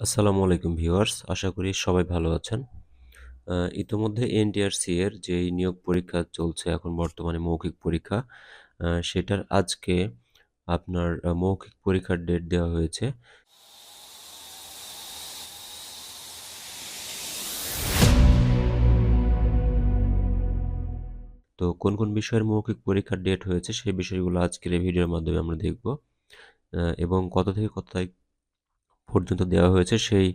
আসসালামু আলাইকুম ভিউয়ার্স, আশা করি সবাই ভালো আছেন। ইতোমধ্যে এনটিআরসি এর যে নিয়োগ পরীক্ষা চলছে এখন বর্তমানে মৌখিক পরীক্ষা সেটার আজকে আপনার মৌখিক পরীক্ষার ডেট দেওয়া হয়েছে। তো কোন কোন বিষয়ের মৌখিক পরীক্ষার ডেট হয়েছে সেই বিষয়গুলো আজকের এই ভিডিওর মাধ্যমে আমরা দেখব। এবং কত থেকে কত তারিখ পর্যন্ত দেওয়া হয়েছে, সেই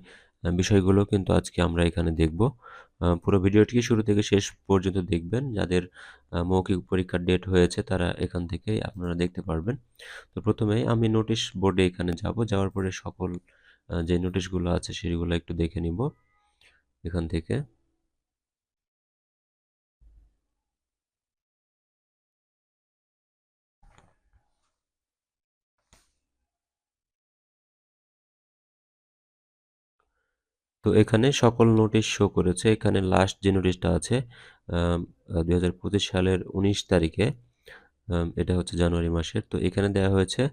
বিষয়গুলো কিন্তু আজকে আমরা এখানে দেখব। পুরো ভিডিওটিকে শুরু থেকে শেষ পর্যন্ত দেখবেন। যাদের মৌখিক পরীক্ষার ডেট হয়েছে তারা এখান থেকেই আপনারা দেখতে পারবেন। তো প্রথমে আমি নোটিশ বোর্ডে এখানে যাব। যাওয়ার পরে সকল যে নোটিশগুলো আছে সেগুলো একটু দেখে নিব। এখান থেকে তো এখানে সকল নোটিশ শো করেছে। এখানে লাস্ট যে নোটিশটা আছে দুই হাজার পঁচিশ সালের উনিশ তারিখে এটা হচ্ছে জানুয়ারি মাসের। তো এখানে দেওয়া হয়েছে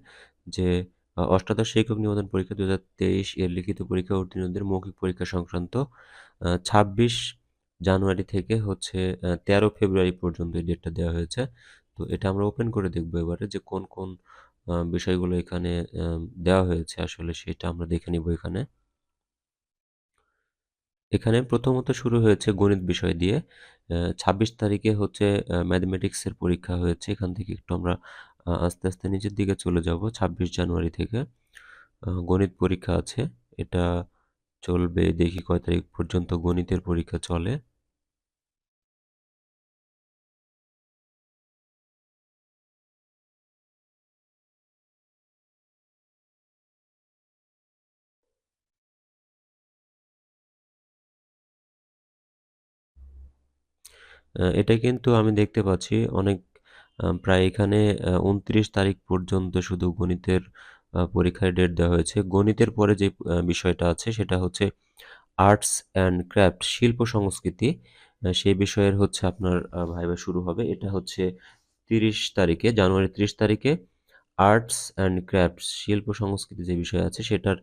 যে অষ্টাদশ শিক্ষক নিবন্ধন পরীক্ষা দু হাজার তেইশ এর লিখিত পরীক্ষা উত্তীর্ণদের মৌখিক পরীক্ষা সংক্রান্ত ছাব্বিশ জানুয়ারি থেকে হচ্ছে তেরো ফেব্রুয়ারি পর্যন্ত এই ডেটটা দেওয়া হয়েছে। তো এটা আমরা ওপেন করে দেখব এবারে যে কোন কোন বিষয়গুলো এখানে দেওয়া হয়েছে। আসলে সেটা আমরা দেখে নিব এখানে। এখানে প্রথমত শুরু হয়েছে গণিত বিষয় দিয়ে। ছাব্বিশ তারিখে হচ্ছে ম্যাথমেটিক্সের পরীক্ষা হয়েছে। এখান থেকে একটু আমরা আস্তে আস্তে নিচের দিকে চলে যাব। ছাব্বিশ জানুয়ারি থেকে গণিত পরীক্ষা আছে। এটা চলবে দেখি কয় তারিখ পর্যন্ত গণিতের পরীক্ষা চলে। এটা কিন্তু আমি দেখতে পাচ্ছি অনেক প্রায় এখানে উনত্রিশ তারিখ পর্যন্ত শুধু গণিতের আহ, পরীক্ষার ডেট দেওয়া হয়েছে। গণিতের পরে যে বিষয়টা আছে সেটা হচ্ছে আর্টস অ্যান্ড ক্রাফট শিল্প সংস্কৃতি। সেই বিষয়ের হচ্ছে আপনার ভাইবা শুরু হবে। এটা হচ্ছে তিরিশ তারিখে জানুয়ারি তিরিশ তারিখে আর্টস অ্যান্ড ক্রাফট শিল্প সংস্কৃতি যে বিষয় আছে সেটার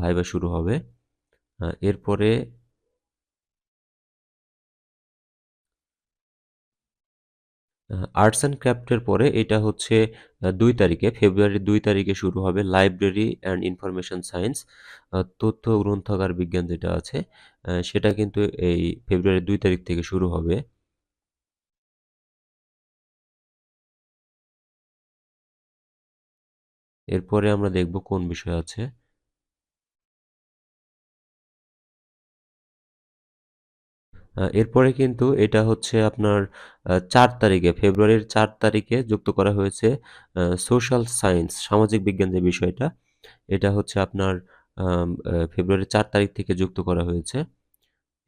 ভাইবা শুরু হবে। এরপরে আর্টস অ্যান্ড ক্রাফটের পরে এটা হচ্ছে দুই তারিখে ফেব্রুয়ারির দুই তারিখে শুরু হবে লাইব্রেরি অ্যান্ড ইনফরমেশন সায়েন্স তথ্য, গ্রন্থাগার, বিজ্ঞান যেটা আছে সেটা কিন্তু এই ফেব্রুয়ারির দুই তারিখ থেকে শুরু হবে। এরপরে আমরা দেখব কোন বিষয় আছে। এরপরে কিন্তু এটা হচ্ছে আপনার চার তারিখে, ফেব্রুয়ারির চার তারিখে যুক্ত করা হয়েছে সোশ্যাল সায়েন্স সামাজিক বিজ্ঞান যে বিষয়টা, এটা হচ্ছে আপনার ফেব্রুয়ারির চার তারিখ থেকে যুক্ত করা হয়েছে।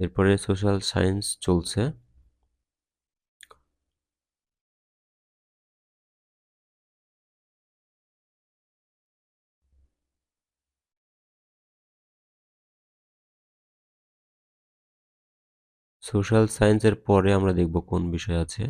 এরপরে সোশ্যাল সায়েন্স চলছে। সোশ্যাল সায়েন্সের পরে আমরা দেখব কোন বিষয় আছে।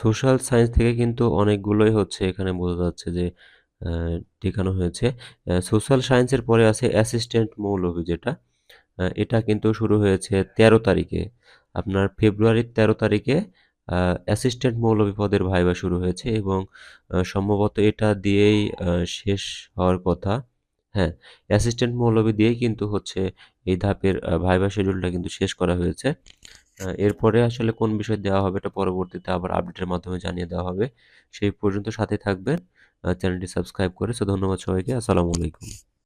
সোশ্যাল সায়েন্স থেকে কিন্তু অনেকগুলোই হচ্ছে এখানে বোঝা যাচ্ছে যে শেখানো হয়েছে। সোশ্যাল সায়েন্সের পরে আছে অ্যাসিস্ট্যান্ট মৌলভী যেটা। এটা কিন্তু শুরু হয়েছে তেরো তারিখে। আপনার ফেব্রুয়ারির তেরো তারিখে অ্যাসিস্ট্যান্ট মৌলভী পদের ভাইবা শুরু হয়েছে এবং সম্ভবত এটা দিয়েই শেষ হওয়ার কথা। হ্যাঁ অ্যাসিস্ট্যান্ট মৌলভী দিয়েই কিন্তু হচ্ছে এই ধাপের ভাইবা শিডিউলটা কিন্তু শেষ করা হয়েছে। এরপরে আসলে কোন বিষয় দেওয়া হবে এটা পরবর্তীতে আবার আপডেটের মাধ্যমে জানিয়ে দেওয়া হবে। সেই পর্যন্ত সাথে থাকবেন চ্যানেলটি সাবস্ক্রাইব করে, সো ধন্যবাদ সবাইকে, আসসালামু আলাইকুম।